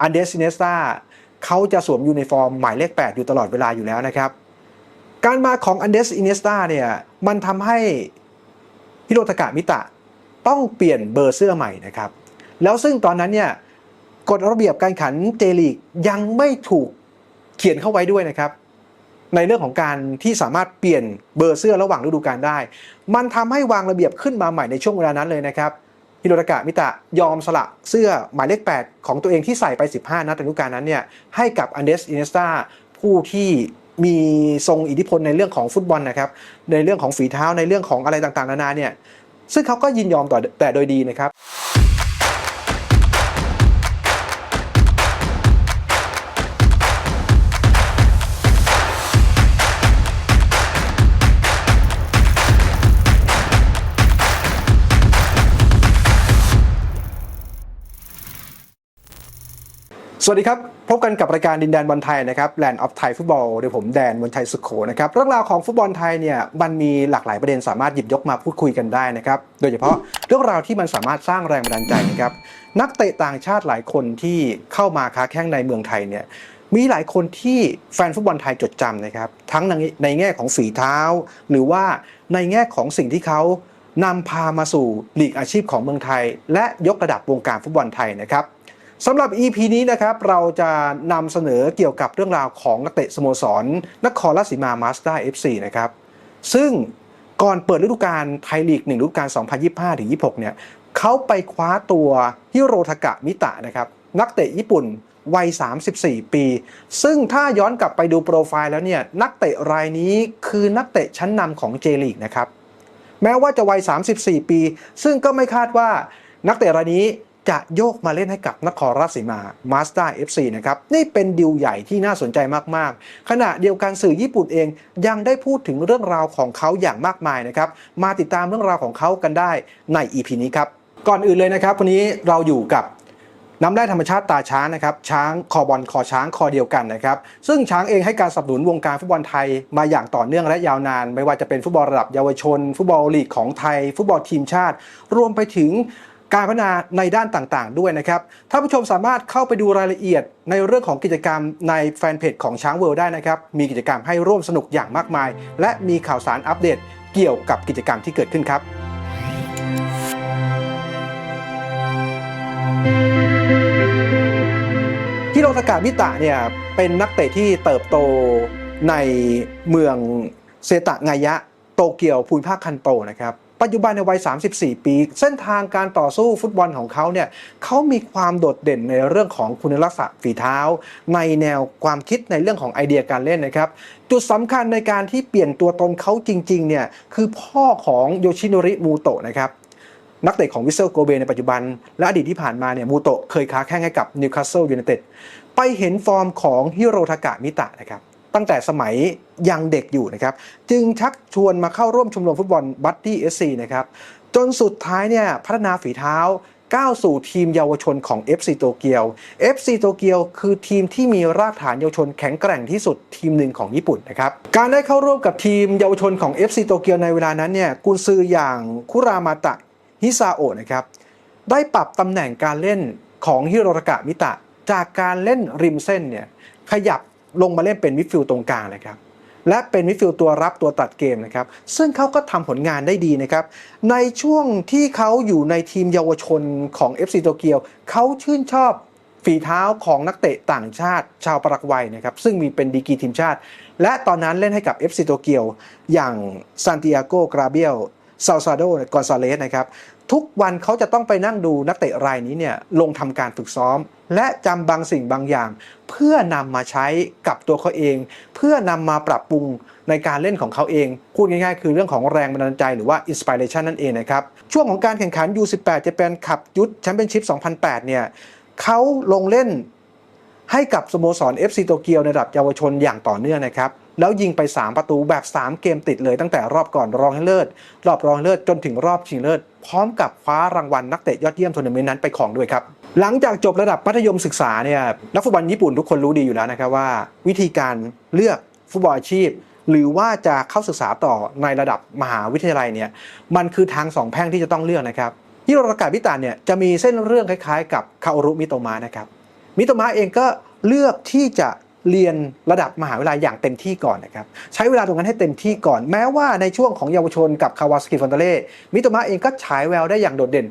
อันเดส i ินสตาเขาจะสวมยูนิฟอร์มหมายเลข 8 อยู่ตลอดเวลาอยู่แล้วนะครับ การมาของอันเดส i ินสตาเนี่ยมันทำให้ฮิโรตากะมิตะต้องเปลี่ยนเบอร์เสื้อใหม่นะครับ แล้วซึ่งตอนนั้นเนี่ยกฎระเบียบการขันเจลีกยังไม่ถูกเขียนเข้าไว้ด้วยนะครับ ในเรื่องของการที่สามารถเปลี่ยนเบอร์เสื้อระหว่างฤดูกาลได้ มันทำให้วางระเบียบขึ้นมาใหม่ในช่วงเวลานั้นเลยนะครับ ฮิโรตากะมิตะยอมสละเสื้อหมายเลข 8 ของตัวเองที่ใส่ไป 15 นัดในฤดูกาลนั้นเนี่ยให้กับอันเดสอินเนสตาผู้ที่มีทรงอิทธิพลในเรื่องของฟุตบอลนะครับ ในเรื่องของฝีเท้าในเรื่องของอะไรต่างๆ นานาเนี่ยซึ่งเขาก็ยินยอมต่อแต่โดยดีนะครับ วัสดีครับ พบกันกับรายการดินแดนบอลไทยนะครับ Land of Thai Football โดยผมแดนบอลไทยสุขโขนะครับเรื่องราวของฟุตบอลไทยเนี่ยมันมีหลากหลายประเด็นสามารถหยิบยกมาพูดคุยกันได้นะครับโดยเฉพาะเรื่องราวที่มันสามารถสร้างแรงบันดาลใจนะครับนักเตะต่างชาติหลายคนที่เข้ามาค้าแข่งในเมืองไทยเนี่ยมีหลายคนที่แฟนฟุตบอลไทยจดจำนะครับทั้งในในแง่ของฝีเท้า หรือว่าในแง่ของสิ่งที่เขานำพามาสู่ลีกอาชีพของเมืองไทย และยกระดับวงการฟุตบอลไทยนะครับ สำหรับ EP นี้นะครับเราจะนำเสนอเกี่ยวกับเรื่องราวของนักเตะสโมสร นครราชสีมามาสเตอร์ FC นะครับซึ่งก่อนเปิดฤดูกาลไทยลีก 1 ฤดูกาล 2025ถึง26 เนี่ยเขาไปคว้าตัวฮิโรทากะมิตะนะครับนักเตะญี่ปุ่นวัย 34 ปี ซึ่งถ้าย้อนกลับไปดูโปรไฟล์แล้วเนี่ยนักเตะรายนี้คือนักเตะชั้นนำของเจลีกนะครับแม้ว่าจะวัย 34 ปี ซึ่งก็ไม่คาดว่านักเตะรายนี้ จะโยกมาเล่นให้กับนครราชสีมามาสเตอร์ FC นะครับ นี่เป็นดิวใหญ่ที่น่าสนใจมากๆ ขณะเดียวกันสื่อญี่ปุ่นเองยังได้พูดถึงเรื่องราวของเขาอย่างมากมายนะครับ มาติดตามเรื่องราวของเขากันได้ใน EP นี้ครับ ก่อนอื่นเลยนะครับ วันนี้เราอยู่กับน้ำแร่ธรรมชาติตาช้างนะครับ ช้างคอบอลคอช้างคอเดียวกันนะครับ ซึ่งช้างเองให้การสนับสนุนวงการฟุตบอลไทยมาอย่างต่อเนื่องและยาวนาน ไม่ว่าจะเป็นฟุตบอลระดับเยาวชน ฟุตบอลลีกของไทย ฟุตบอลทีมชาติ รวมไปถึง การพัฒนาในด้านต่างๆ ด้วยนะครับท่านผู้ชมสามารถเข้าไปดูรายละเอียดในเรื่องของกิจกรรมในแฟนเพจของช้างเวิลด์ได้นะครับ มีกิจกรรมให้ร่วมสนุกอย่างมากมาย และมีข่าวสารอัปเดตเกี่ยวกับกิจกรรมที่เกิดขึ้นครับฮิโรตากะมิตะเนี่ยเป็นนักเตะที่เติบโตในเมืองเซตะไงยะ โตเกียวภูมิภาคคันโตนะครับ ปัจจุบันในวัย 34 ปี เส้นทางการต่อสู้ฟุตบอลของเขาเนี่ยเขามีความโดดเด่นในเรื่องของคุณลักษณะฝีเท้า ในแนวความคิดในเรื่องของไอเดียการเล่นนะครับ จุดสำคัญในการที่เปลี่ยนตัวตนเขาจริงๆเนี่ยคือพ่อของโยชิโนริมูโตะนะครับนักเตะของวิเซลโกเบในปัจจุบัน และอดีตที่ผ่านมาเนี่ยมูโตะเคยค้าแข่งให้กับนิวคาสเซิลยูไนเต็ดไปเห็นฟอร์มของฮิโรทากะมิตะนะครับ ตั้งแต่สมัยยังเด็กอยู่นะครับ จึงชักชวนมาเข้าร่วมชมรมฟุตบอลบัตตี้เอสซีนะครับ จนสุดท้ายเนี่ยพัฒนาฝีเท้าก้าวสู่ทีมเยาวชนของ FC โตเกียว FC โตเกียวคือทีมที่มีรากฐานเยาวชนแข็งแกร่งที่สุดทีมหนึ่งของญี่ปุ่นนะครับ การได้เข้าร่วมกับทีมเยาวชนของ FC โตเกียวในเวลานั้นเนี่ยกุนซืออย่างคุรามาตะฮิซาโอะนะครับ ได้ปรับตำแหน่งการเล่นของฮิโรตากะมิตะ จากการเล่นริมเส้นเนี่ยขยับ ลงมาเล่นเป็นมิดฟิลด์ตรงกลางนะครับและเป็นมิดฟิลด์ตัวรับตัวตัดเกมนะครับซึ่งเขาก็ทำผลงานได้ดีนะครับในช่วงที่เขาอยู่ในทีมเยาวชนของ FC โตเกียวเขาชื่นชอบฝีเท้าของนักเตะต่างชาติชาวปารากวัยนะครับซึ่งมีเป็นดีกีทีมชาติ และตอนนั้นเล่นให้กับ FC โตเกียวอย่างซานติอาโกกราเบียลซาซาโดกอนซาเลสนะครับ ทุกวันเขาจะต้องไปนั่งดูนักเตะรายนี้เนี่ยลงทำการฝึกซ้อม และจำบางสิ่งบางอย่าง เพื่อนำมาใช้กับตัวเขาเอง เพื่อนำมาปรับปรุงในการเล่นของเขาเอง พูดง่ายๆ คือเรื่องของแรงบันดาลใจหรือว่าอินสปิเรชันนั่นเองนะครับ ช่วงของการแข่งขัน U18 จะเป็นขับยุทธแชมเปี้ยนชิพ 2008 เนี่ยเขาลงเล่นให้กับสโมสร FC โตเกียวในระดับเยาวชนอย่างต่อเนื่องนะครับ แล้วยิงไป 3 ประตูแบบ 3 เกมติดเลยตั้งแต่รอบก่อนรองให้เลิศรอบรองเลิศจนถึงรอบชิงเลิศพร้อมกับคว้ารางวัลนักเตะยอดเยี่ยมทัวร์นาเมนต์นั้นไปครองด้วยครับหลังจากจบระดับมัธยมศึกษาเนี่ยนักฟุตบอลญี่ปุ่นทุกคนรู้ดีอยู่แล้วนะครับว่า วิธีการเลือกฟุตบอลอาชีพ หรือว่าจะเข้าศึกษาต่อในระดับมหาวิทยาลัยเนี่ยมันคือทางสองแพ่งที่จะต้องเลือกนะครับฮิโรตากะมิตะเนี่ยจะมีเส้นเรื่องคล้ายๆ กับคาโอรุมิโตมะนะครับมิโตมะเองก็เลือกที่จะ เรียนระดับมหาวิทยาลัยอย่างเต็มที่ก่อนนะครับใช้เวลาตรงนั้นให้เต็มที่ก่อน แม้ว่าในช่วงของเยาวชนกับคาวาสกิฟอนเตเล่มิโตมะเองก็ฉายแววได้อย่างโดดเด่น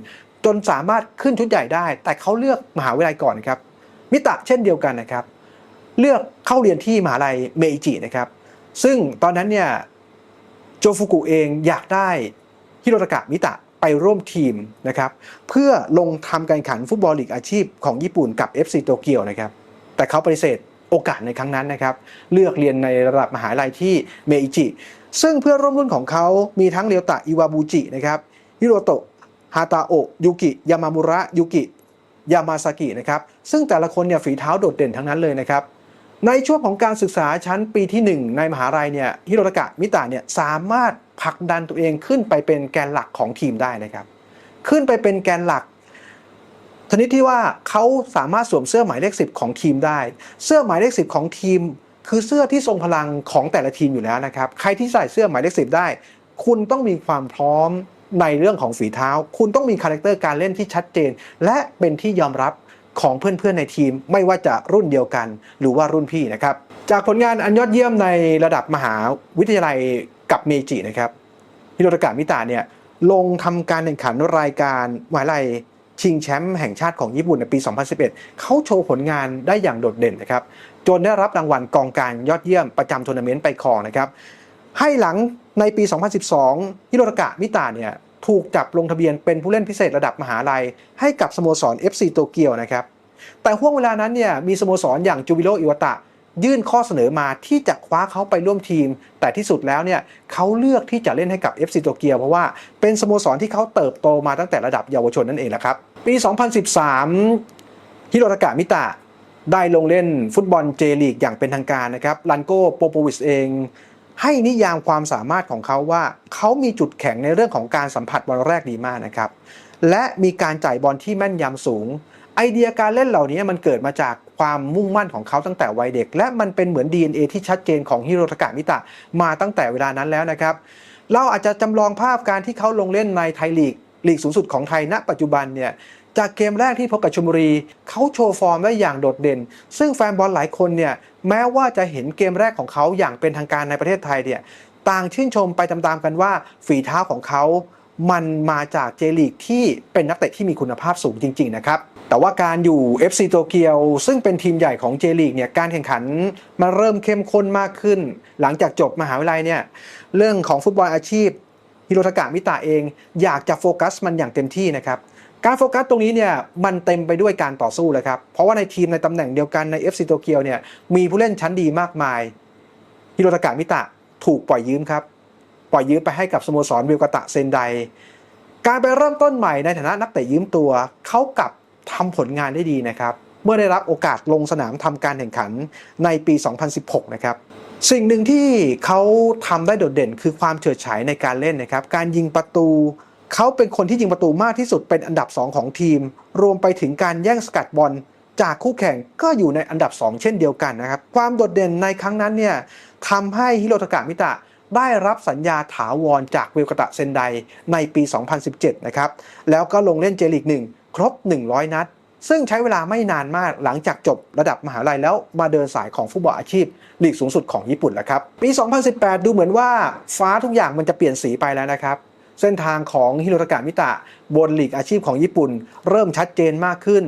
จนสามารถขึ้นชุดใหญ่ได้ แต่เขาเลือกมหาวิทยาลัยก่อนนะครับมิตะเช่นเดียวกันนะครับ เลือกเข้าเรียนที่มหาลัยเมจินะครับซึ่งตอนนั้นเนี่ยโจฟุกุเองอยากได้ฮิโรตากะมิตะไปร่วมทีมนะครับเพื่อลงทำการแข่งขันฟุตบอลลีกอาชีพของญี่ปุ่นกับ FC โตเกียวนะครับแต่เขาปฏิเสธ โอกาสในครั้งนั้นนะครับ เลือกเรียนในระดับมหาลัยที่เมอิจิ ซึ่งเพื่อนร่วมรุ่นของเขามีทั้งเรียวตะอิวาบูจินะครับฮิโรโตะฮาตาโอะยุกิ ยามามุระ ยุกิ ยามาซากินะครับ ซึ่งแต่ละคนเนี่ยฝีเท้าโดดเด่นทั้งนั้นเลยนะครับ ในช่วงของการศึกษาชั้นปีที่ 1 ในมหาลัยเนี่ยฮิโรตกะมิตะเนี่ยสามารถผลักดันตัวเองขึ้นไปเป็นแกนหลักของทีมได้นะครับ ขึ้นไปเป็นแกนหลัก ชนิดที่ว่าเขาสามารถสวมเสื้อหมายเลขสิบของทีมได้ เสื้อหมายเลขสิบของทีม คือเสื้อที่ทรงพลังของแต่ละทีมอยู่แล้วนะครับ ใครที่ใส่เสื้อหมายเลขสิบได้ คุณต้องมีความพร้อมในเรื่องของฝีเท้า คุณต้องมีคาแรคเตอร์การเล่นที่ชัดเจน และเป็นที่ยอมรับของเพื่อนๆในทีม ไม่ว่าจะรุ่นเดียวกัน หรือว่ารุ่นพี่นะครับ จากผลงานอันยอดเยี่ยมในระดับมหาวิทยาลัยกับเมจินะครับฮิโรตากะมิตะเนี่ยลงทำการแข่งขันรายการมหาลัย ชิงแชมป์แห่งชาติของญี่ปุ่นในปี 2011 เขาโชว์ผลงานได้อย่างโดดเด่นนะครับ จนได้รับรางวัลกองการยอดเยี่ยมประจำทัวร์นาเมนต์ไปครองนะครับ ให้หลังในปี 2012 ฮิโรตากะมิตะเนี่ยถูกจับลงทะเบียนเป็นผู้เล่นพิเศษระดับมหาลัย ให้กับสโมสร FC โตเกียวนะครับ แต่ห่วงเวลานั้นเนี่ยมีสโมสรอย่างจูบิโรอิวตะ ยื่นข้อเสนอมาที่จะคว้าเขาไปร่วมทีม แต่ที่สุดแล้วเนี่ยเขาเลือกที่จะเล่นให้กับ FC โตเกียวเพราะว่าเป็นสโมสรที่เขาเติบโตมาตั้งแต่ระดับเยาวชนนั่นเองแหละครับ ปี 2013 ฮิโรตากะมิตะได้ลงเล่นฟุตบอลเจลีกอย่างเป็นทางการนะครับ ลันโกโปโปวิชเอง ให้นิยามความสามารถของเขาว่าเขามีจุดแข็งในเรื่องของการสัมผัสบอลแรกดีมากนะครับ และมีการจ่ายบอลที่แม่นยำสูง ไอเดียการเล่นเหล่านี้มันเกิดมาจาก ความมุ่งมั่นของเขาตั้งแต่วัยเด็ก และมันเป็นเหมือน DNA ที่ชัดเจนของฮิโรตากะมิตะมาตั้งแต่เวลานั้นแล้วนะครับ เราอาจจะจำลองภาพการที่เขาลงเล่นในไทยลีกลีกสูงสุดของไทยณ ปัจจุบันเนี่ยจากเกมแรกที่พบกับชลบุรี เขาโชว์ฟอร์มได้อย่างโดดเด่น ซึ่งแฟนบอลหลายคนเนี่ยแม้ว่าจะเห็นเกมแรกของเขาอย่างเป็นทางการในประเทศไทยเนี่ยต่างชื่นชมไปตามๆกันว่าฝีเท้าของเขา มันมาจากเจลีกที่เป็นนักเตะที่มีคุณภาพสูงจริง ๆ นะครับ แต่ว่าการอยู่ FC โตเกียว ซึ่งเป็นทีมใหญ่ของเจลีกเนี่ยการแข่งขันมาเริ่มเข้มข้นมากขึ้น หลังจากจบมหาวิทยาลัยเนี่ยเรื่องของฟุตบอลอาชีพฮิโรทากะมิตะเอง อยากจะโฟกัสมันอย่างเต็มที่นะครับการโฟกัสตรงนี้เนี่ยมันเต็มไปด้วยการต่อสู้เลยครับเพราะว่าในทีมในตำแหน่งเดียวกันใน FC โตเกียวเนี่ยมีผู้เล่นชั้นดีมากมายฮิโรทากะมิตะถูกปล่อยยืมครับปล่อยยืมไปให้กับสโมสรวิวกาตะเซนไดการไปเริ่มต้นใหม่ในฐานะนักเตะยืมตัวเขากลับ ทำผลงานได้ดีนะครับ เมื่อได้รับโอกาสลงสนามทำการแข่งขันในปี 2016 นะครับสิ่งหนึ่งที่เขาทำได้โดดเด่น คือความเฉิดฉายในการเล่นนะครับ การยิงประตูเขาเป็นคนที่ยิงประตูมากที่สุดเป็นอันดับ 2 ของทีม รวมไปถึงการแย่งสกัดบอลจากคู่แข่งก็อยู่ในอันดับ 2 เช่นเดียวกันนะครับ ความโดดเด่นในครั้งนั้นเนี่ยทำให้ฮิโรตากะมิตะได้รับสัญญาถาวรจากเวลกตะเซนไดในปี 2017 นะครับ แล้วก็ลงเล่นเจลิกหนึ่ง ครบ 100 นัด ซึ่งใช้เวลาไม่นานมากหลังจากจบระดับมหาลัยแล้วมาเดินสายของฟุตบอลอาชีพลีกสูงสุดของญี่ปุ่นแล้วครับ ปี 2018 ดูเหมือนว่าฟ้าทุกอย่างมันจะเปลี่ยนสีไปแล้วนะครับเส้นทางของฮิโรตากะมิตะบนลีกอาชีพของญี่ปุ่น เริ่มชัดเจนมากขึ้น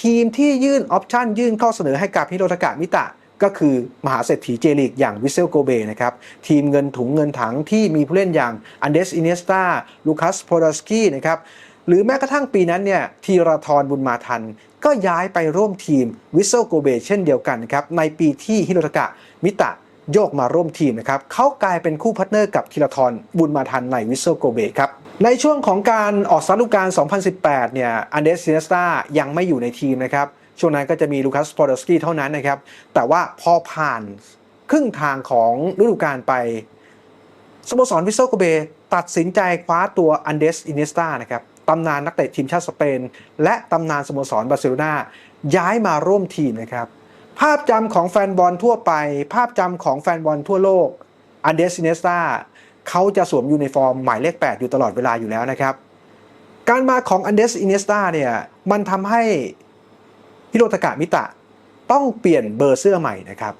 ทีมที่ยื่นออปชั่นยื่นข้อเสนอให้กับฮิโรตากะมิตะ ก็คือมหาเศรษฐีเจลีกอย่างวิเซลโกเบนะครับ ทีมเงินถุงเงินถังที่มีผู้เล่นอย่างอันเดสอินเนสตาลูคัสโพดาสกี้นะครับ หรือแม้กระทั่งปีนั้นเนี่ยทีราธรบุญมาทัน ก็ย้ายไปร่วมทีมวิเซโกเบเช่นเดียวกันครับในปีที่ฮิโรตากะมิตะโยกมาร่วมทีมนะครับเขากลายเป็นคู่พาร์ทเนอร์กับธีรทรบุญมาทันในวิเซโกเบครับในช่วงของการออกสารุกาล2018 เนี่ยอันเดสซินสตายังไม่อยู่ในทีมนะครับช่วงนั้นก็จะมีลูคัสพอดสกี้เท่านั้นนะครับ แต่ว่าพอผ่านครึ่งทางของฤดูกาลไปสโมสรวิเซโกเบตัดสินใจคว้าตัวอันเดสอินเนสตานะครับ ตำนานนักเตะทีมชาติสเปน และตำนานสโมสรบาร์เซโลนาย้ายมาร่วมทีมนะครับ ภาพจำของแฟนบอลทั่วไป ภาพจำของแฟนบอลทั่วโลกอันเดสอินเนสตาเขาจะสวมยูนิฟอร์มหมายเลข 8 อยู่ตลอดเวลาอยู่แล้วนะครับ การมาของอันเดสอินเนสตาเนี่ยมันทำให้ฮิโรตากะมิตะต้องเปลี่ยนเบอร์เสื้อใหม่นะครับ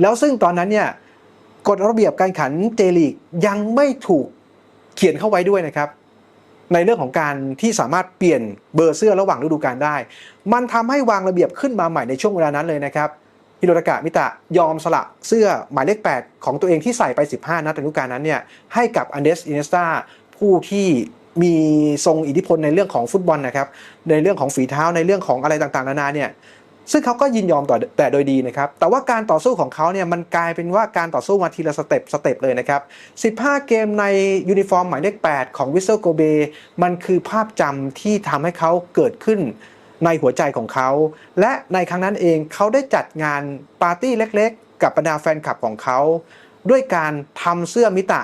แล้วซึ่งตอนนั้นเนี่ยกฎระเบียบการขันเจลีกยังไม่ถูกเขียนเข้าไว้ด้วยนะครับ ในเรื่องของการที่สามารถเปลี่ยนเบอร์เสื้อระหว่างฤดูกาลได้ มันทำให้วางระเบียบขึ้นมาใหม่ในช่วงเวลานั้นเลยนะครับฮิโรตากะมิตะยอมสละเสื้อหมายเลข 8 ของตัวเองที่ใส่ไป 15 นัดในฤดูกาลนั้นเนี่ยให้กับอันเดสอินเนสตาผู้ที่มีทรงอิทธิพลในเรื่องของฟุตบอลนะครับในเรื่องของฝีเท้าในเรื่องของอะไรต่างๆนานาเนี่ย ซึ่งเขาก็ยินยอมต่อแต่โดยดีนะครับ แต่ว่าการต่อสู้ของเขาเนี่ยมันกลายเป็นว่าการต่อสู้มาทีละสเต็ปสเต็ปเลยนะครับ 15 เกมในยูนิฟอร์มหมายเลข 8 ของวิสเซลโกเบมันคือภาพจำที่ทำให้เขาเกิดขึ้นในหัวใจของเขา และในครั้งนั้นเองเขาได้จัดงานปาร์ตี้เล็กๆ กับบรรดาแฟนคลับของเขา ด้วยการทำเสื้อมิตะ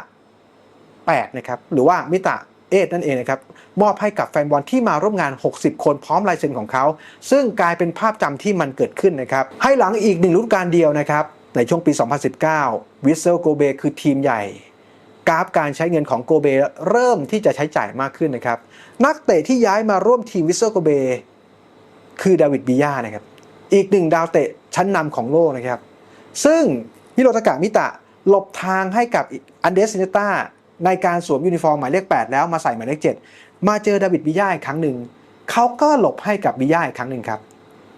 8นะครับหรือว่ามิตะ เอทนั่นเองนะครับมอบให้กับแฟนบอลที่มาร่วมงาน 60 คนพร้อมลายเซ็นของเขา ซึ่งกลายเป็นภาพจำที่มันเกิดขึ้นนะครับให้หลังอีกหนึ่งฤดูกาลเดียวนะครับในช่วงปี 2019 วิสเซลโกเบคือทีมใหญ่กราฟการใช้เงินของโกเบเริ่มที่จะใช้จ่ายมากขึ้นนะครับ นักเตะที่ย้ายมาร่วมทีมวิสเซลโกเบคือดาวิดบิยานะครับ อีกหนึ่งดาวเตะชั้นนำของโลกนะครับ ซึ่งฮิโรตากะมิตะหลบทางให้กับอันเดสซินเนต้า ในการสวมยูนิฟอร์มหมายเลข 8 แล้วมาใส่หมายเลข 7 มาเจอดาวิดบิย่าอีกครั้งหนึ่งเขาก็หลบให้กับบิย่าอีกครั้งหนึ่งครับ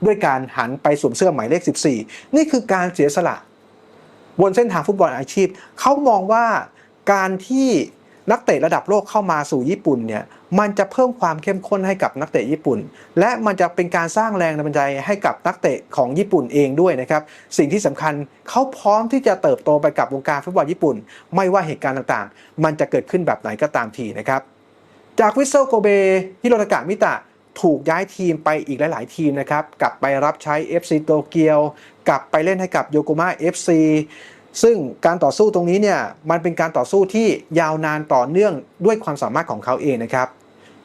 ด้วยการหันไปสวมเสื้อหมายเลข 14 นี่คือการเสียสละ บนเส้นทางฟุตบอลอาชีพ เขามองว่าการที่ นักเตะระดับโลกเข้ามาสู่ญี่ปุ่นเนี่ยมันจะเพิ่มความเข้มข้นให้กับนักเตะญี่ปุ่น และมันจะเป็นการสร้างแรงบันดาลใจให้กับนักเตะของญี่ปุ่นเองด้วยนะครับสิ่งที่สำคัญเขาพร้อมที่จะเติบโตไปกับวงการฟุตบอลญี่ปุ่น ไม่ว่าเหตุการณ์ต่างๆ มันจะเกิดขึ้นแบบไหนก็ตามทีนะครับจากวิสเซลโกเบฮิโรตากะมิตะถูกย้ายทีมไปอีกหลาย ๆ ทีมนะครับ กลับไปรับใช้ FC โตเกียว กลับไปเล่นให้กับโยโกมา FC ซึ่งการต่อสู้ตรงนี้เนี่ยมันเป็นการต่อสู้ที่ยาวนานต่อเนื่องด้วยความสามารถของเขาเองนะครับ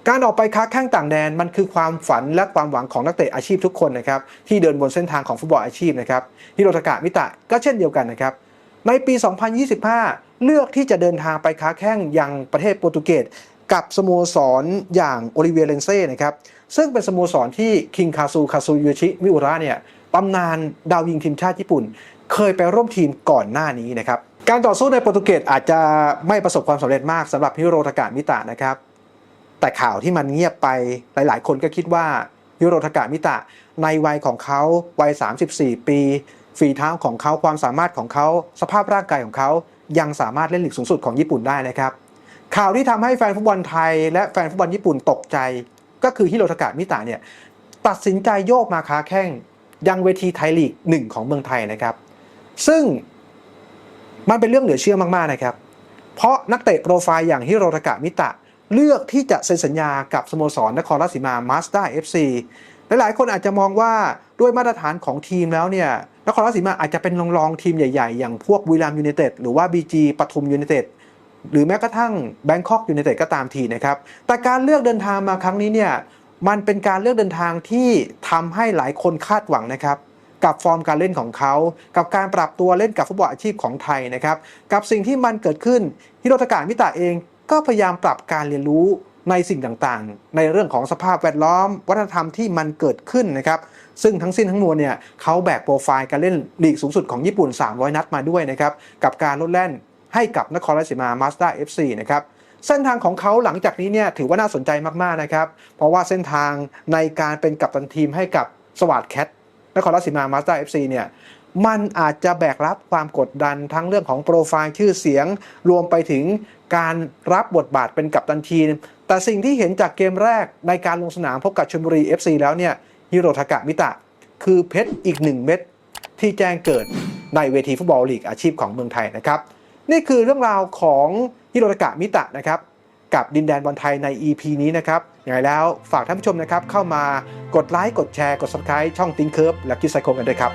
การออกไปค้าแข้งต่างแดนมันคือความฝันและความหวังของนักเตะอาชีพทุกคนนะครับที่เดินบนเส้นทางของฟุตบอลอาชีพนะครับฮิโรตากะมิตะก็เช่นเดียวกันนะครับในปี 2025 เลือกที่จะเดินทางไปค้าแข้งยังประเทศโปรตุเกสกับสโมสรอย่างโอลิเวียเลนเซ่นะครับซึ่งเป็นสโมสรที่คิงคาซูคาซูยูชิมิอุระเนี่ยตำนานดาวยิงทีมชาติญี่ปุ่น เคยไปร่วมทีมก่อนหน้านี้นะครับการต่อสู้ในโปรตุเกสอาจจะไม่ประสบความสำเร็จมากสำหรับฮิโรทากะมิตะนะครับ แต่ข่าวที่มันเงียบไปหลาย ๆ คนก็คิดว่าฮิโรทากะมิตะ ในวัยของเขาวัย 34 ปี ฝีเท้าของเขาความสามารถของเขาสภาพร่างกายของเขายังสามารถเล่นลีกสูงสุดของญี่ปุ่นได้นะครับ ข่าวที่ทำให้แฟนฟุตบอลไทย และแฟนฟุตบอลญี่ปุ่นตกใจ ก็คือฮิโรทากะมิตะเนี่ยตัดสินใจโยกมาค้าแข้งยังเวทีไทยลีกหนึ่งของเมืองไทยนะครับ ซึ่งมันเป็นเรื่องเหลือเชื่อมากๆนะครับ เพราะนักเตะโปรไฟล์อย่างฮิโรทากะมิตะ เลือกที่จะเซ็นสัญญากับสโมสรนครราชสีมามาสด้าเอฟซีหลายๆคนอาจจะมองว่าด้วยมาตรฐานของทีมแล้วเนี่ยนครราชสีมาอาจจะเป็นรองๆทีมใหญ่ๆ อย่างพวกวิลามยูเนเต็ดหรือว่า BG ปทุมยูเนเต็ดหรือแม้กระทั่งแบงคอกยูเนเต็ดก็ตามทีนะครับ แต่การเลือกเดินทางมาครั้งนี้เนี่ยมันเป็นการเลือกเดินทางที่ทำให้หลายคนคาดหวังนะครับ กับฟอร์มการเล่นของเขา กับการปรับตัวเล่นกับฟุตบอลอาชีพของไทยนะครับ กับสิ่งที่มันเกิดขึ้นฮิโรตากะมิตะเองก็พยายามปรับการเรียนรู้ในสิ่งต่างๆ ในเรื่องของสภาพแวดล้อม วัฒนธรรมที่มันเกิดขึ้นนะครับ ซึ่งทั้งสิ้นทั้งมวลเนี่ยเขาแบกโปรไฟล์การเล่นลีกสูงสุดของญี่ปุ่น 300 นัดมาด้วยนะครับ กับการลดแล่นให้กับนครราชสีมามาสด้าเอฟซีนะครับเส้นทางของเขาหลังจากนี้เนี่ยถือว่าน่าสนใจมากๆนะครับ เพราะว่าเส้นทางในการเป็นกัปตันทีมให้กับสวัสดแคท นครราชสีมามาสด้าเอฟซีเนี่ยมันอาจจะแบกรับความกดดันทั้งเรื่องของโปรไฟล์ชื่อเสียง รวมไปถึงการรับบทบาทเป็นกัปตันทีม แต่สิ่งที่เห็นจากเกมแรกในการลงสนามพบกับชลบุรี FC แล้วเนี่ยฮิโรทากะมิตะ คือเพชรอีกหนึ่งเม็ดที่แจ้งเกิดในเวทีฟุตบอลลีกอาชีพของเมืองไทยนะครับ นี่คือเรื่องราวของฮิโรทากะมิตะนะครับ กับดินแดนบอลไทยใน EP นี้นะครับอย่างไรแล้วฝากท่านผู้ชมนะครับเข้ามากดไลค์กดแชร์กด Subscribe ช่องติงเคิร์ฟและคิดไซโคกันด้วยครับ